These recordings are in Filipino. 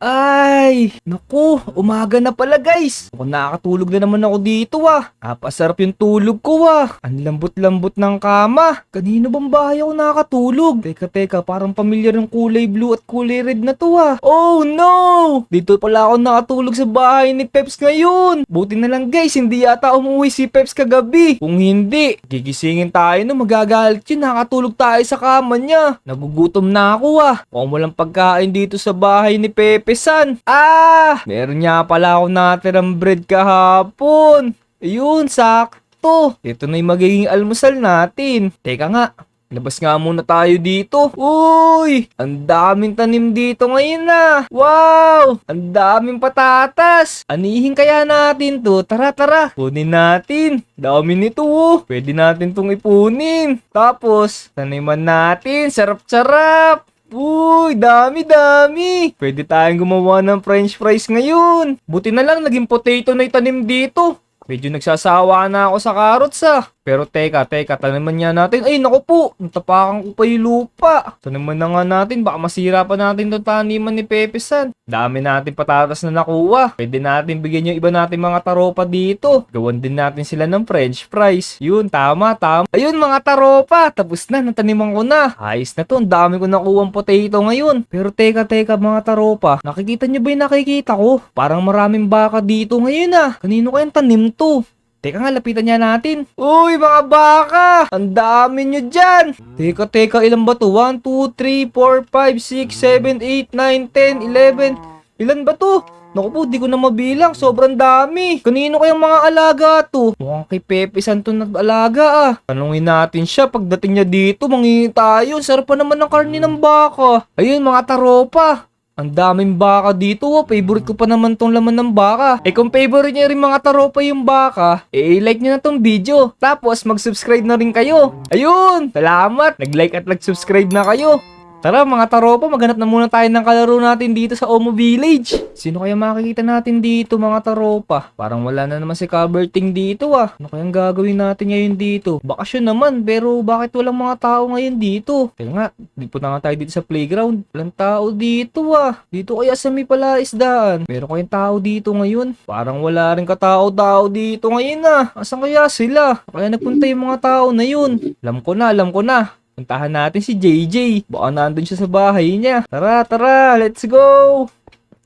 Ay, naku, umaga na pala guys. Ako nakakatulog na naman ako dito ah. Napasarap yung tulog ko ah. Ang lambot-lambot ng kama. Kanino bang bahay ako nakakatulog? Teka, teka, parang pamilyar yung kulay blue at kulay red na to ah. Oh no! Dito pala ako nakatulog sa bahay ni Peps ngayon. Buti na lang guys, hindi yata umuwi si Peps kagabi. Kung hindi, gigisingin tayo no magagalit yun. Nakatulog tayo sa kama niya. Nagugutom na ako ah. Mukhang walang pagkain dito sa bahay ni Pepe San. Ah! Meron niya pala ako natirang bread kahapon. Ayun, sakto. Ito na yung magiging almusal natin. Teka nga, Labas nga muna tayo dito. Uy! Ang daming tanim dito ngayon na. Wow! Ang daming patatas. Anihin kaya natin to. Tara, tara. Kunin natin. Dami nito oh. Pwede natin tong ipunin. Tapos, taniman natin. Sarap-sarap. Uy, dami-dami! Pwede tayong gumawa ng french fries ngayon. Buti na lang naging potato na itanim dito. Medyo nagsasawa na ako sa carrots ah. Pero teka, teka, taniman niya natin. Ay, naku po, natapakan ko pa yung lupa. Taniman na nga natin, baka masira pa natin itong taniman ni Pepe San. Dami natin patatas na nakuha. Pwede natin bigyan yung iba natin mga taropa dito. Gawan din natin sila ng french fries. Yun, tama, tama. Ayun mga taropa, tapos na, nataniman ko na. Ayos na to, ang dami ko nakuha potato ngayon. Pero teka, teka mga taropa, nakikita nyo ba yung nakikita ko? Parang maraming baka dito ngayon ah. Kanino kayang tanim to? Teka nga, lapitan niya natin. Uy, mga baka! Ang dami nyo dyan! Teka, teka, ilan ba to? 1, 2, 3, 4, 5, 6, 7, 8, 9, 10, 11. Ilan ba to? Naku po, di ko na mabilang. Sobrang dami. Kanino kayang mga alaga to? Mukhang kay Pepe Santo nag-alaga ah. Tanungin natin siya pagdating niya dito. Mangingi tayo. Sarap pa naman ng karne ng baka. Ayun, mga taropa. Ang daming baka dito oh. Favorite ko pa naman tong laman ng baka. Eh kung favorite niya rin mga taropa yung baka, eh like nyo na tong video. Tapos mag-subscribe na rin kayo. Ayun! Salamat! Nag-like at nag-subscribe na kayo. Tara mga taropa, maghanap na muna tayo ng kalaro natin dito sa Omo Village. Sino kaya makikita natin dito mga taropa? Parang wala na naman si Caberting dito ah. Ano kayang gagawin natin ngayon dito? Bakasyon naman, pero bakit walang mga tao ngayon dito? Kaya nga, di na nga tayo dito sa playground. Walang tao dito ah. Dito kaya sa may palaisdaan. Meron kayong tao dito ngayon? Parang wala rin katao-tao dito ngayon ah. Asan kaya sila? Kaya nagpunta yung mga tao na yun. Alam ko na, alam ko na. Puntahan natin si JJ. Baka nandun siya sa bahay niya. Tara, tara, let's go!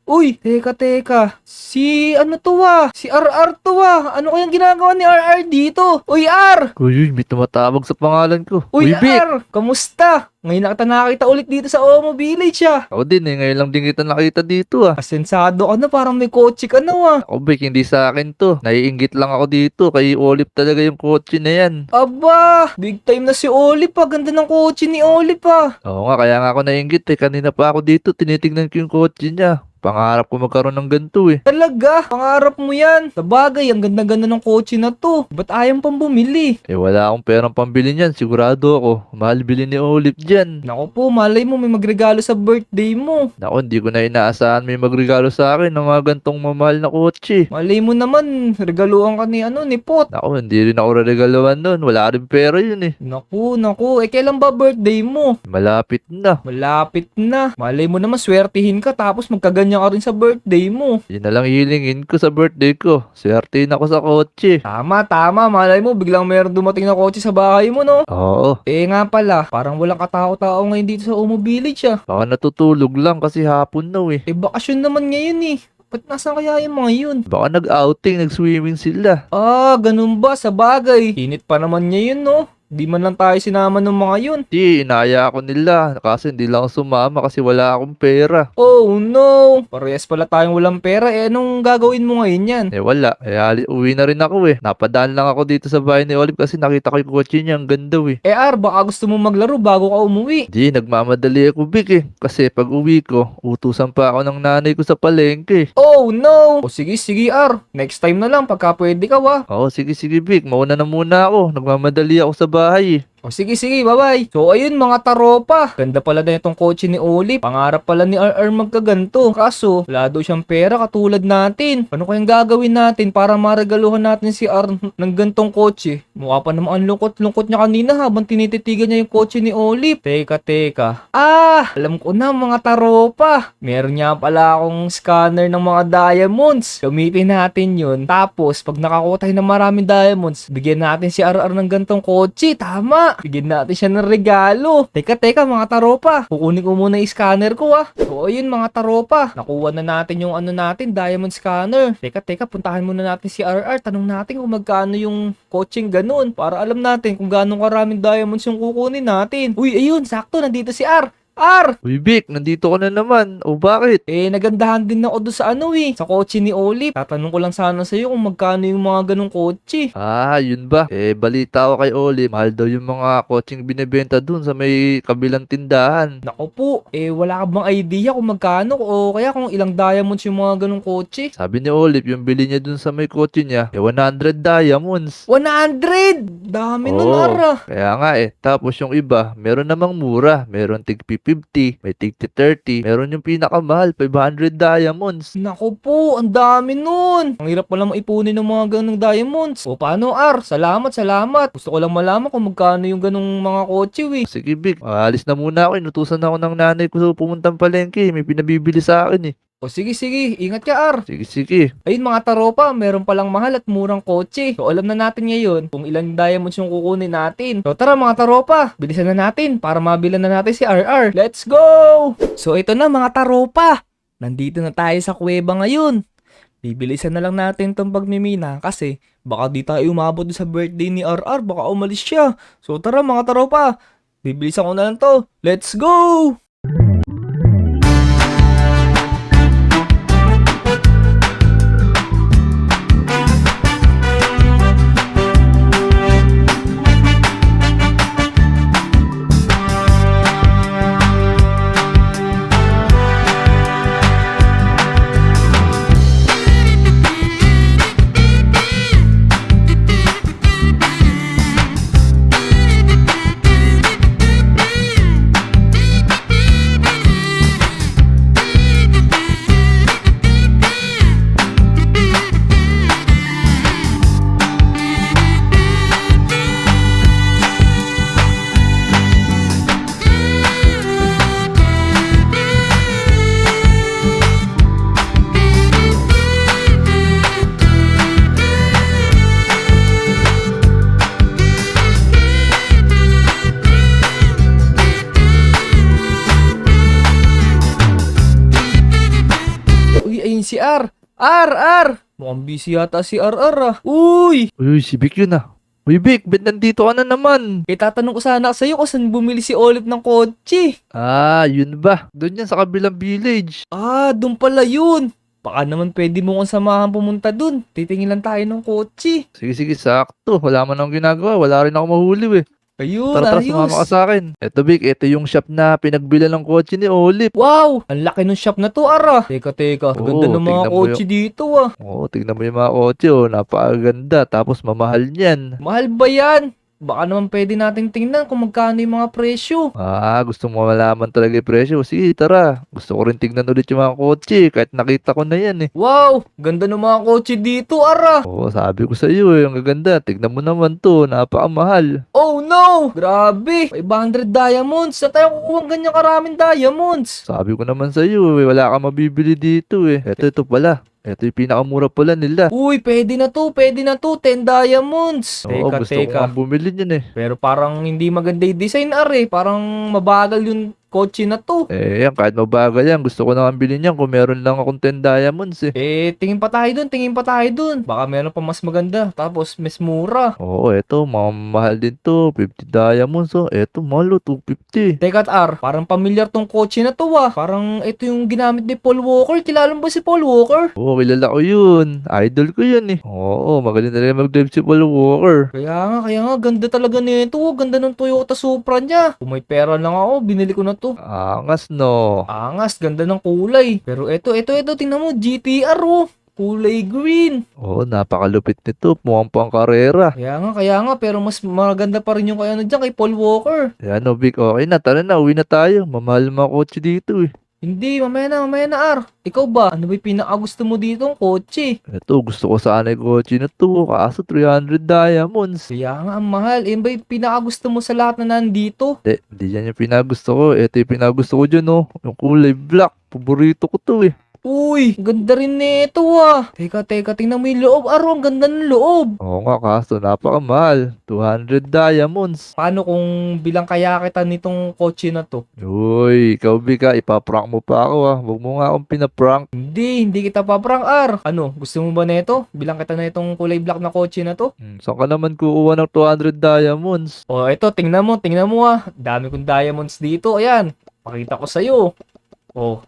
Uy, teka, teka. Si ano to ah? Si RR to ah. Ano kayang ginagawa ni RR dito? Uy, R! Uy, uy, may tumatawag sa pangalan ko. Uy, Vic! R! Kamusta? Ngayon na kita nakakita ulit dito sa Omo Village ah. Ako din eh, ngayon lang din kita nakita dito ah. Asensado ka na, parang may kotse ka na ah. Ako Vic, hindi sa akin to. Naiingit lang ako dito. Kay Olive talaga yung kotse na yan. Aba, big time na si Olive ah. Ganda ng kotse ni Olive ah. Oo nga, kaya nga ako naiingit eh. Kanina pa ako dito, tinitignan ko yung kotse niya. Pangarap ko magkaroon ng ganito eh. Talaga, pangarap mo yan. Sabagay, ang ganda-ganda ng kotse na to. Ba't ayaw pang bumili? Eh wala akong perang pambili niyan, sigurado ako. Mahal bili ni Olive dyan. Naku po, malay mo may magregalo sa birthday mo. Naku, hindi ko na inaasahan may magregalo sa akin ng mga gantong mamahal na kotse. Malay mo naman, regaluhan ka ni ano, ni Pot. Naku, hindi rin ako regaluhan nun. Wala rin pera yun eh. Naku, naku, eh kailan ba birthday mo? Malapit na. Malapit na. Malay mo naman, swertihin ka tapos magkaganyan ka rin sa birthday mo. Yun na lang hilingin ko sa birthday ko. Swertein ako sa kotse. Tama, tama. Malay mo, biglang meron dumating na kotse sa bahay mo, no? Oo. Eh nga pala, parang walang katao-tao ngayon dito sa Umo Village, ah. Baka natutulog lang kasi hapon na eh. Eh, bakasyon naman ngayon, eh. Ba't nasaan kaya yung mga yun? Baka nag-outing, nag-swimming sila. Ah, ganun ba? Sa bagay. Init pa naman ngayon, no? Di man lang tayo sinama ng mga yun. Di, inaya ako nila. Kasi hindi lang sumama kasi wala akong pera. Oh no! Parehas pala tayong walang pera. Eh, anong gagawin mo ngayon yan? Eh wala, eh uwi na rin ako eh. Napadaan lang ako dito sa bahay ni Olive kasi nakita ko yung kotse niya, ang ganda eh. Eh, Ar, baka gusto mo maglaro bago ka umuwi. Di, nagmamadali ako big eh. Kasi pag uwi ko, utusan pa ako ng nanay ko sa palengke. Oh no! O sige, sige, Ar. Next time na lang pagka pwede ka, wa. Oo, sige sige big, mauna na muna ako. Nagmamadali ako sa bahay eh. O sige, sige, bye-bye. So, ayun mga taropa. Ganda pala na itong kotse ni Oli. Pangarap pala ni RR magkaganto. Kaso, wala daw siyang pera katulad natin. Ano kayang gagawin natin para maregaluhan natin si R ng gantong kotse? Mukha pa naman ang lungkot-lungkot niya kanina habang tinititigan niya yung kotse ni Oli. Teka, teka. Ah, alam ko na mga taropa. Meron niya pala akong scanner ng mga diamonds. Gamitin natin yun. Tapos, pag nakakuha tayo ng maraming diamonds, bigyan natin si RR ng gantong kotse. Tama. Bigyan natin siya ng regalo. Teka, teka mga taropa. Kukunin ko muna yung scanner ko ah. So, ayun mga taropa. Nakuha na natin yung ano natin, diamond scanner. Teka, teka, puntahan muna natin si RR. Tanong natin kung magkano yung coaching ganun. Para alam natin kung gaano karaming diamonds yung kukunin natin. Uy, ayun, sakto, nandito si R. R! Uy, Vic, nandito ka na naman. O bakit? Eh, nagandahan din ako doon sa ano eh, sa kotse ni Olive. Tatanong ko lang sana sa'yo kung magkano yung mga ganong kotse. Ah, yun ba? Eh, balita ko kay Oli, mahal daw yung mga coaching binibenta dun sa may kabilang tindahan. Nako po, eh wala ka bang idea kung magkano o kaya kung ilang diamonds yung mga ganong kotse? Sabi ni Olive, yung bili niya dun sa may kotse niya, eh 100 diamonds. 100! Dami nun, Oo. Ara. Kaya nga eh. Tapos yung iba, meron namang mura. Meron tig 50, may tig 30. Meron yung pinakamahal, 500 diamonds. Nako po, ang dami nun. Ang hirap pala maipunin ng mga ganong diamonds. O paano, Ar? Salamat, salamat. Gusto ko lang malaman kung magkano yung ganong mga kotse, eh. Sige, Vic. Alis na muna ako. Inutusan ako ng nanay ko sa pumuntang palengke. May pinabibili sa akin eh. O sige, sige, ingat ka, Ar. Sige, sige. Ayun mga taropa, meron palang mahal at murang kotse. So alam na natin ngayon kung ilang diamonds yung kukunin natin. So tara mga taropa, bilisan na natin para mabilan na natin si RR. Let's go! So ito na mga taropa. Nandito na tayo sa kuweba ngayon. Bibilisan na lang natin tong pagmimina kasi baka di tayo umabot sa birthday ni RR, baka umalis siya. So tara mga taropa, bibilisan ko na lang to. Let's go! Si R. R, R! Mukhang busy yata si RR ah. Uy! Uy, si Vic yun ah. Uy, Vic, ba't nandito ka na naman? Eh, tatanong ko sana sa'yo kung saan bumili si Olive ng kotse. Ah, yun ba? Doon yan sa kabilang village. Ah, doon pala yun. Baka naman pwede mo kong samahan pumunta doon. Titingin lang tayo ng kotse. Sige, sige, sakto. Wala man akong ginagawa. Wala rin ako mahuli eh. Ayun, Tara, tara, ayos. sumama ka sa akin. Eto, Vic, ito yung shop na pinagbilan ng kotse ni Olive. Wow! Ang laki ng shop na to, Ara. Teka, teka. Oo, ganda ng mga tingnan mo kotse dito, ah. Oo, tignan mo yung mga kotse, oh. Napakaganda. Tapos mamahal niyan. Mahal ba yan? Baka naman pwede nating tingnan kung magkano yung mga presyo. Ah, gusto mo malaman talaga yung presyo. Sige, tara. Gusto ko rin tignan ulit yung mga kotse. Kahit nakita ko na yan eh. Wow! Ganda ng mga kotse dito, Ara. Oo, sabi ko sa iyo eh. Ang gaganda. Tignan mo naman to. Napakamahal. Oh no! Grabe! 500 diamonds! Saan tayo kukuha ng ganyan karaming diamonds? Sabi ko naman sa iyo eh. Wala kang mabibili dito eh. Eto, ito pala. Ito yung pinakamura pala nila. Uy, pwede na to, pwede na to, 10 diamonds. Oo, teka, gusto ko teka. nga bumili niyan eh. Pero parang hindi maganda yung design, are. Parang mabagal yung kotse na to. Eh, yan, kahit mabagal yan, gusto ko naman bilhin yan kung meron lang akong 10 diamonds eh. Eh, tingin pa tayo dun, tingin pa tayo dun. Baka meron pa mas maganda, tapos mas mura. Oo, eto, mamahal din to. 50 diamonds oh. Eto, mahal oh, 250. Teka, Ar, parang pamilyar tong kotse na to ah. Parang ito yung ginamit ni Paul Walker. Kilala mo ba si Paul Walker? Oo, kilala ko yun. Idol ko yun eh. Oo, magaling talaga mag-drive si Paul Walker. Kaya nga, kaya nga, ganda talaga nito. Ganda ng Toyota Supra niya. Kung may pera lang ako, binili ko na to. Angas no. Angas, ganda ng kulay. Pero eto, eto, eto, tingnan mo, GTR oh. Kulay green. Oo, napakalupit nito. Mukhang pang karera. Kaya nga, kaya nga, pero mas maganda pa rin yung kay ano dyan, kay Paul Walker. Yan o, Vic. Okay na, tara na. Uwi na tayo. Mamahal mga kotse dito eh. Hindi, mamaya na, mamaya na, Ar. Ikaw ba? Ano ba yung pinakagusto mo dito ang kotse? Ito, gusto ko sana yung kotse na to. Kaso 300 diamonds. Kaya nga, ang mahal. Eh, ba yung pinakagusto mo sa lahat na nandito? Hindi, hindi yan yung pinagusto ko. Ito yung pinagusto ko dyan oh. Yung kulay black. Paborito ko to eh. Uy, ganda rin nito ah. Teka, teka, tingnan mo yung loob, Aro. Ang ganda ng loob. Oo nga, kaso napakamahal. 200 diamonds. Paano kung bilang kaya kita nitong kotse na to? Uy, ikaw ha. Ipaprank mo pa ako ha. Huwag mo nga akong pinaprank. Hindi, hindi kita paprang, Ar. Ano, gusto mo ba nito? Bilang kita na itong kulay black na kotse na to? Hmm, saan ka naman kukuha ng 200 diamonds? O, ito, tingnan mo, tingnan mo ah. Dami kong diamonds dito. Ayan, pakita ko sa'yo. Oh,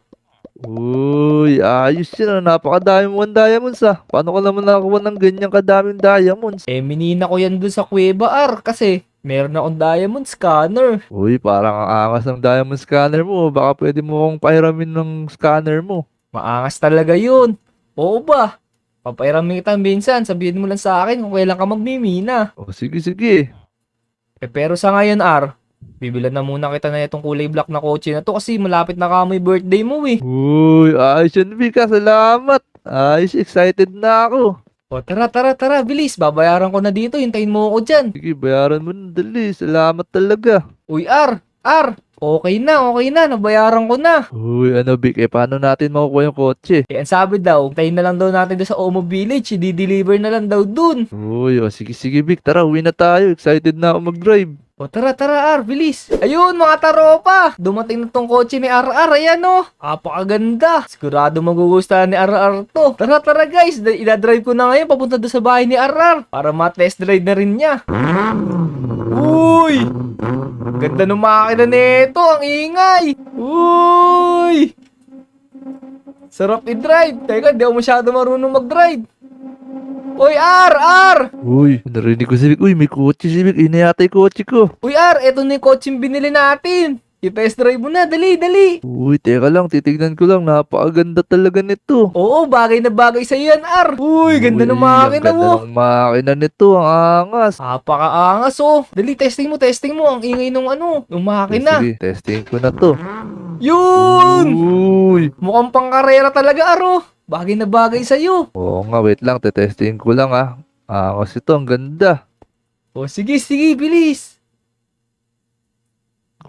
Uy, ayos yun. Napakadami mo ang diamonds ah. Paano ka naman nakakuha ng ganyang kadaming diamonds? eh, minina ko yan dun sa Cueva, Ar. Kasi, meron akong diamond scanner. Uy, parang ang angas ng diamond scanner mo. Baka pwede mo akong pahiramin ng scanner mo. Maangas talaga yun. Oo ba? Papairamin kita minsan. Sabihin mo lang sa akin kung kailan ka magmimina. O, sige, sige. Eh, pero sa ngayon, Ar, bibilan na muna kita na itong kulay black na kotse na to kasi malapit na kamoy birthday mo eh. Uy, ayos yun, Vika. Salamat. Ayos, excited na ako. O tara, tara, tara, bilis. Babayaran ko na dito. Hintayin mo ako dyan. Sige, bayaran mo na dali. Salamat talaga. Uy, Ar, Ar, okay na, okay na. Nabayaran ko na. Uy, ano, Vic, eh, paano natin makukuha yung kotse? Eh, ang sabi daw, hintayin na lang daw natin doon sa Omo Village. I-deliver na lang daw dun. Uy, o, sige, sige, Vic. Tara, uwi na tayo. Excited na ako mag-drive. O tara, tara, Ar, bilis. Ayun, mga taropa. Dumating na tong kotse ni RR. Ayan, oh. Apakaganda. Sigurado magugustuhan ni RR to. Tara, tara, guys. Da- Ida-drive ko na ngayon papunta doon sa bahay ni RR. Para ma-test drive na rin niya. Uy! Ganda ng makina nito. Ang ingay. Uy! Sarap i-drive. Teka, di ako masyado marunong mag-drive. Uy, R! R! Uy, narinig ko si Vic. Uy, may kotse si Vic. Ina yata yung kotse ko. Uy, R! Eto na yung kotseng binili natin. I-test drive mo na. Dali, dali. Uy, teka lang. Titignan ko lang. Napakaganda talaga nito. Oo, bagay na bagay sa yan, R. Uy, ganda ng Uy, makina ang mo. Ganda ng makina nito. Ang angas. Napakaangas, oh. Dali, testing mo, testing mo. Ang ingay nung ano, yung makina. Sige, testing ko na to. Yun! Uy. Mukhang pangkarera talaga, Aro. Bagay na bagay sa'yo. Oo nga, wait lang. Tetesting ko lang ah. Angas ito. Ang ganda. O, sige, sige, bilis.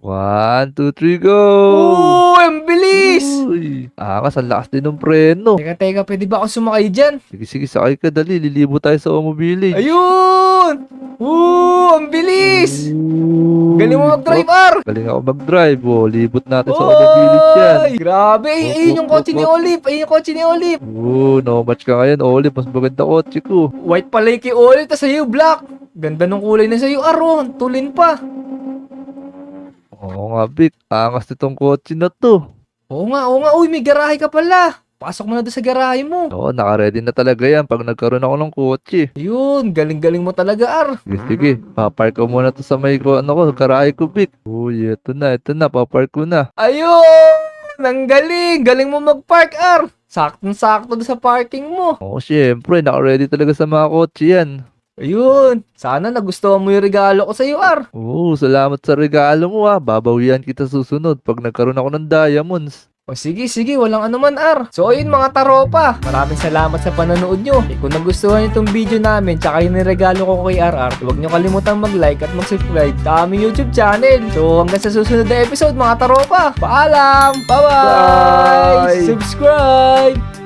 One, two, three, go! Oo, ang bilis. Uy. Angas. Ang lakas din ng preno. Teka, teka, pwede ba ako sumakay dyan? Sige, sige. Sakay ka. Dali. Lilibo tayo sa Omo Village. Ayun! Oo, ang bilis. Uy. Galing mo mag-drive, R. Galing ako mag-drive. Oh, libot natin sa Omo Village yan. Grabe, ay, ayun yung kotse ni Olive. Ayun yung kotse ni Olive. Oo, no match ka ngayon. Olive, mas maganda kotse ko. White pala yung kay Olive, tas sa'yo black. Ganda ng kulay na sa'yo, Aron. Tulin pa. Oo nga, Vic. Angas nitong kotse na to. Oo nga, oo nga. Uy, may garahe ka pala. Pasok mo na doon sa garahe mo. Oo, naka-ready na talaga yan pag nagkaroon ako ng kotse. Ayun, galing-galing mo talaga, Ar. Sige, sige. Papark ko muna to sa may ko, ano ko, garahe ko, Vic. Uy, ito na, ito na. Papark ko na. Ayun! Ang galing! Galing mo mag-park, Ar. Saktong-sakto doon sa parking mo. Oo, syempre. Naka-ready talaga sa mga kotse yan. Ayun. Sana nagustuhan mo yung regalo ko sa'yo, Ar. Oo, salamat sa regalo mo ha. Babawian kita susunod pag nagkaroon ako ng diamonds. O sige, sige, walang anuman, Ar. So ayun mga taropa, maraming salamat sa panonood nyo. Eh, kung nagustuhan nyo itong video namin, tsaka yung regalo ko kay RR, huwag nyo kalimutang mag-like at mag-subscribe sa aming YouTube channel. So hanggang sa susunod na episode mga taropa, paalam! Bye-bye! Bye! Subscribe!